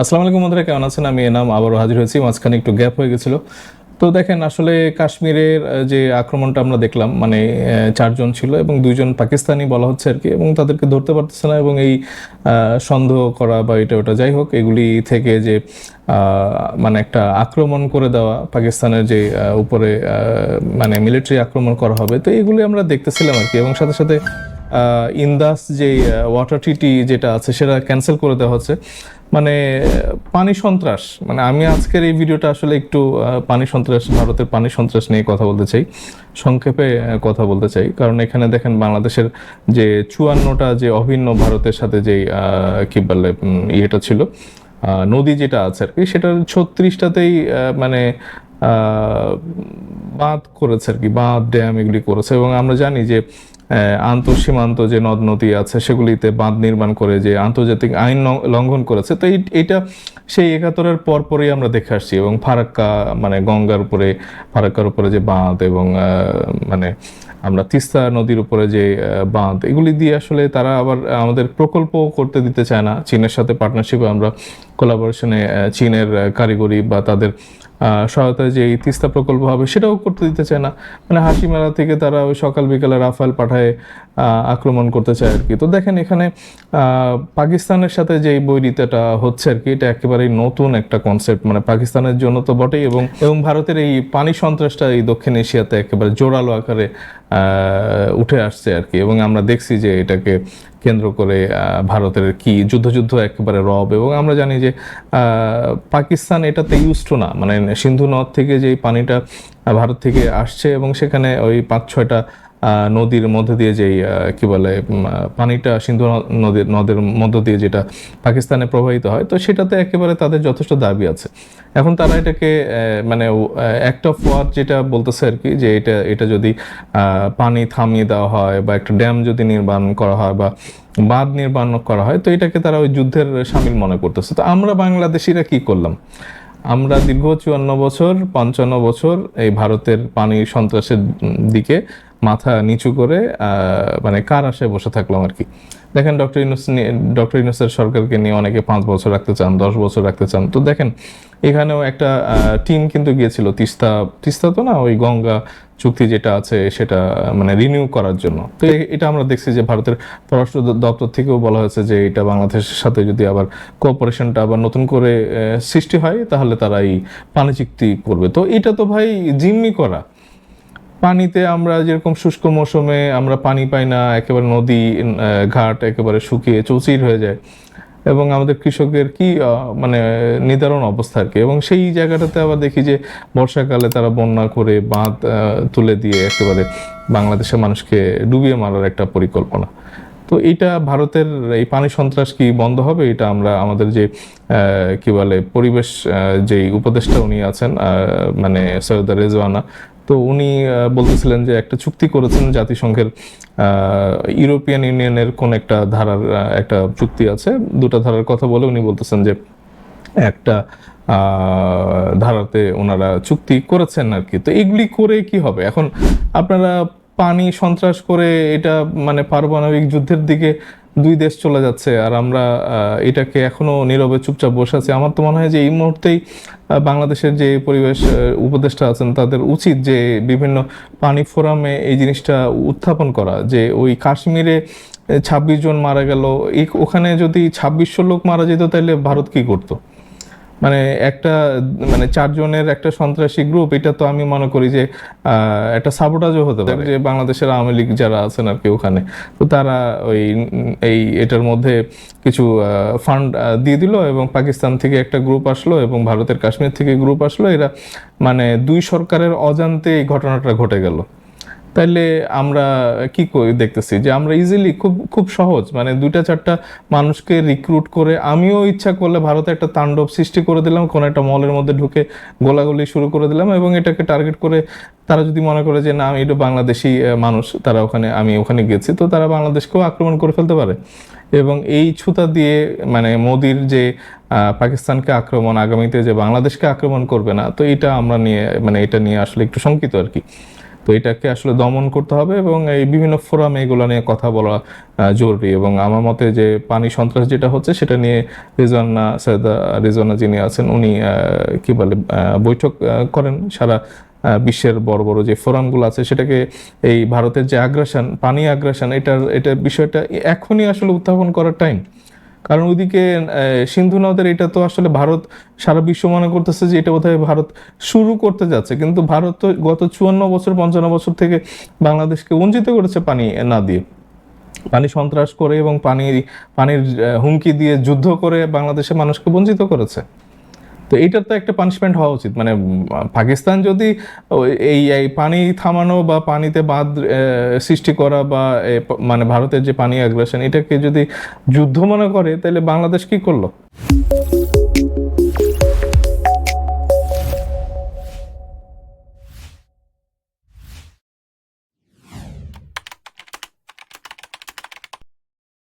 আসসালামু আলাইকুম বন্ধুরা, কেমন আছেন? আমি এনাম, আবারও হাজির হয়েছি। মাঝখানে একটু গ্যাপ হয়ে গেছিল। তো দেখেন, আসলে কাশ্মীরের যে আক্রমণটা আমরা দেখলাম মানে চারজন ছিল এবং দুইজন পাকিস্তানি বলা হচ্ছে আর কি, এবং তাদেরকে ধরতে পারতেছে না এবং এই সন্দেহ করা বা এটা ওটা যাই হোক, এগুলি থেকে যে মানে একটা আক্রমণ করে দেওয়া পাকিস্তানের যে উপরে মানে মিলিটারি আক্রমণ করা হবে, তো এগুলি আমরা দেখতেছিলাম আর কি। এবং সাথে সাথে ইন্দাস যে ওয়াটার ট্রিটি যেটা আছে, সেটা ক্যান্সেল করে দেওয়া হচ্ছে। মানে পানি সন্ত্রাস। মানে আমি আজকের এই ভিডিওটা আসলে একটু পানি সন্ত্রাস, ভারতের পানি সন্ত্রাস নিয়ে কথা বলতে চাই। সংক্ষেপে কথা বলতে চাই। কারণ এখানে দেখেন বাংলাদেশের যে চুয়ান্নটা যে অভিন্ন ভারতের সাথে যে কি বলে ইয়েটা ছিল নদী যেটা আছে আর কি সেটার ছত্রিশটাতেই মানে বাঁধ করেছে আর কি, বাঁধ, ড্যাম এগুলি করেছে। এবং আমরা জানি যে আন্তঃ সীমান্ত যে নদ নদী আছে, সেগুলিতে বাঁধ নির্মাণ করে যে আন্তর্জাতিক আইন লঙ্ঘন করেছে। তো এটা সেই একাত্তরের পরপরই আমরা দেখে আসছি এবং ফারাক্কা মানে গঙ্গার উপরে, ফারাক্কার উপরে যে বাঁধ এবং মানে আমরা তিস্তা নদীর উপরে যে বাঁধ, এগুলি দিয়ে আসলে তারা আবার আমাদের প্রকল্প করতে দিতে চায় না। চীনের সাথে পার্টনারশিপে আমরা কোলাবোরেশনে চীনের কারিগরি বা তাদের সহায়তায় যে তিস্তা প্রকল্প হবে সেটাও করতে দিতে চায় না। মানে হাসি মেলা থেকে তারা ওই সকাল বিকালে রাফাল পাঠায় আক্রমণ করতে চায় আর কি। তো দেখেন এখানে পাকিস্তানের সাথে যে বৈরিতাটা হচ্ছে আর কি, এটা একেবারেই নতুন একটা কনসেপ্ট মানে পাকিস্তানের জন্য তো বটেই এবং এবং ভারতের এই পানি সন্ত্রাসটা এই দক্ষিণ এশিয়াতে একেবারে জোরালো আকারে উঠে আসছে আর কি। এবং আমরা দেখছি যে এটাকে কেন্দ্র করে ভারতের কি যুদ্ধযুদ্ধ যুদ্ধ একেবারে রব। এবং আমরা জানি যে পাকিস্তান এটাতে ইউজড না। মানে সিন্ধু নদ থেকে যে পানিটা ভারত থেকে আসছে এবং সেখানে ওই পাঁচ ছয়টা নদীর মধ্যে দিয়ে যেই কি বলে পানিটা সিন্ধু নদীর, নদের মধ্য দিয়ে যেটা পাকিস্তানে প্রবাহিত হয়, তো সেটাতে একেবারে তাদের যথেষ্ট দাবি আছে। এখন তারা এটাকে মানে অ্যাক্ট অফ ওয়ার যেটা বলতেছে আর কি, যে এটা এটা যদি পানি থামিয়ে দেওয়া হয় বা একটা ড্যাম যদি নির্মাণ করা হয় বা বাঁধ নির্মাণ করা হয়, তো এটাকে তারা ওই যুদ্ধের সামিল মনে করতেছে। তো আমরা বাংলাদেশিরা কি করলাম? আমরা দীর্ঘ চুয়ান্ন বছর, পঞ্চান্ন বছর এই ভারতের পানি সন্ত্রাসের দিকে মাথা নিচু করে মানে কার আশায় বসে থাকলাম আর কি। দেখেন ডক্টর ইউনুস ডক্টর ইউনুসের সরকারকে নিয়ে অনেকে পাঁচ বছর রাখতে চান, দশ বছর রাখতে চান। তো দেখেন, এখানেও একটা টিম কিন্তু গিয়েছিল তিস্তা তিস্তা তো না, ওই গঙ্গা চুক্তি যেটা আছে সেটা মানে রিনিউ করার জন্য। তো এটা আমরা দেখছি যে ভারতের পররাষ্ট্র দপ্তর থেকেও বলা হয়েছে যে এটা বাংলাদেশের সাথে যদি আবার কোঅপারেশনটা আবার নতুন করে সৃষ্টি হয়, তাহলে তারা এই পানি চুক্তি করবে। তো এটা তো ভাই জিম্মি করা। পানিতে আমরা যেরকম শুষ্ক মৌসুমে আমরা পানি পাই না, একেবারে নদী ঘাট একেবারে শুকিয়ে চৌচির হয়ে যায়। এবং আমাদের কৃষকের কি মানে নিদারুণ অবস্থা আর কি। এবং সেই জায়গাটাতে আবার দেখি যে বর্ষাকালে তারা বন্যা করে বাঁধ তুলে দিয়ে একেবারে বাংলাদেশের মানুষকে ডুবিয়ে মারার একটা পরিকল্পনা। তো এটা ভারতের এই পানি সন্ত্রাস কি বন্ধ হবে? এটা আমরা আমাদের যে কি বলে পরিবেশ যেই উপদেষ্টা উনি আছেন মানে সৈয়দা রেজওয়ানা তো উনি বলতেছিলেন যে একটা চুক্তি করেছেন জাতিসংঘের ইউরোপিয়ান ইউনিয়নের কোন একটা ধারার একটা চুক্তি আছে। দুটা ধারার কথা বলে উনি বলতেছেন যে একটা ধারাতে ওনারা চুক্তি করেছেন আর কি। তো এগুলি করে কি হবে? এখন আপনারা পানি সন্ত্রাস করে এটা মানে পারমাণবিক যুদ্ধের দিকে দুই দেশ চলে যাচ্ছে, আর আমরা এটাকে এখনও নীরবে চুপচাপ বসে আছি। আমার তো মনে হয় যে এই মুহূর্তেই বাংলাদেশের যে পরিবেশ উপদেষ্টা আছেন, তাদের উচিত যে বিভিন্ন পানি ফোরামে এই জিনিসটা উত্থাপন করা, যে ওই কাশ্মীরে ছাব্বিশ জন মারা গেল। ওখানে যদি ছাব্বিশশো লোক মারা যেত, তাহলে ভারত কি করতো? মানে একটা মানে চারজনের একটা সন্ত্রাসী গ্রুপ এটা তো আমি মনে করি যে একটা সাবোটাজও হতে পারে। যে বাংলাদেশের আওয়ামী লীগ যারা আছেন আর কি ওখানে, তো তারা ওই, এই, এটার মধ্যে কিছু ফান্ড দিয়ে দিল এবং পাকিস্তান থেকে একটা গ্রুপ আসলো এবং ভারতের কাশ্মীর থেকে গ্রুপ আসলো। এরা মানে দুই সরকারের অজান্তে এই ঘটনাটা ঘটে গেল। তাইলে আমরা কি দেখতেছি? যে আমরা ইজিলি খুব খুব সহজ মানে দুইটা, চারটা মানুষকে রিক্রুট করে আমিও ইচ্ছা করলে ভারতে একটা তাণ্ডব সৃষ্টি করে দিলাম, কোন একটা মলের মধ্যে ঢুকে গোলাগুলি শুরু করে দিলাম এবং এটাকে টার্গেট করে তারা যদি মনে করে যে না, আমি এটা বাংলাদেশি মানুষ, তারা ওখানে, আমি ওখানে গেছি, তো তারা বাংলাদেশকেও আক্রমণ করে ফেলতে পারে। এবং এই ছুতা দিয়ে মানে মোদির যে পাকিস্তানকে আক্রমণ, আগামীতে যে বাংলাদেশকে আক্রমণ করবে না, তো এটা আমরা নিয়ে মানে এটা নিয়ে আসলে একটু শঙ্কিত আর কি। তো এটাকে আসলে দমন করতে হবে এবং এই বিভিন্ন ফোরামে এগুলো নিয়ে কথা বলা জরুরি এবং আমার মতে যে পানি সন্ত্রাস যেটা হচ্ছে সেটা নিয়ে রিজওয়ানা, সৈয়দা রিজওয়ানা যিনি আছেন উনি কি বলে বৈঠক করেন সারা বিশ্বের বড় বড় যে ফোরামগুলো আছে সেটাকে এই ভারতের যে আগ্রাসন, পানি আগ্রাসন এটার এটা বিষয়টা এখনই আসলে উত্থাপন করার টাইম কারণ ওইদিকে সিন্ধু নদের এটা তো আসলে ভারত, সারা বিশ্ব মনে করতেছে যে এটা বোধহয় ভারত শুরু করতে যাচ্ছে। কিন্তু ভারত তো গত চুয়ান্ন বছর, পঞ্চান্ন বছর থেকে বাংলাদেশকে বঞ্চিত করেছে পানি না দিয়ে। পানি সন্ত্রাস করে এবং পানি পানির হুমকি দিয়ে যুদ্ধ করে বাংলাদেশের মানুষকে বঞ্চিত করেছে। তো এইটার তো একটা পানিশমেন্ট হওয়া উচিত। মানে পাকিস্তান যদি এই এই পানি থামানো বা পানিতে বাঁধ সৃষ্টি করা বা মানে ভারতের যে পানি আগ্রাসন এটাকে যদি যুদ্ধ মনে করে, তাহলে বাংলাদেশ কি করল?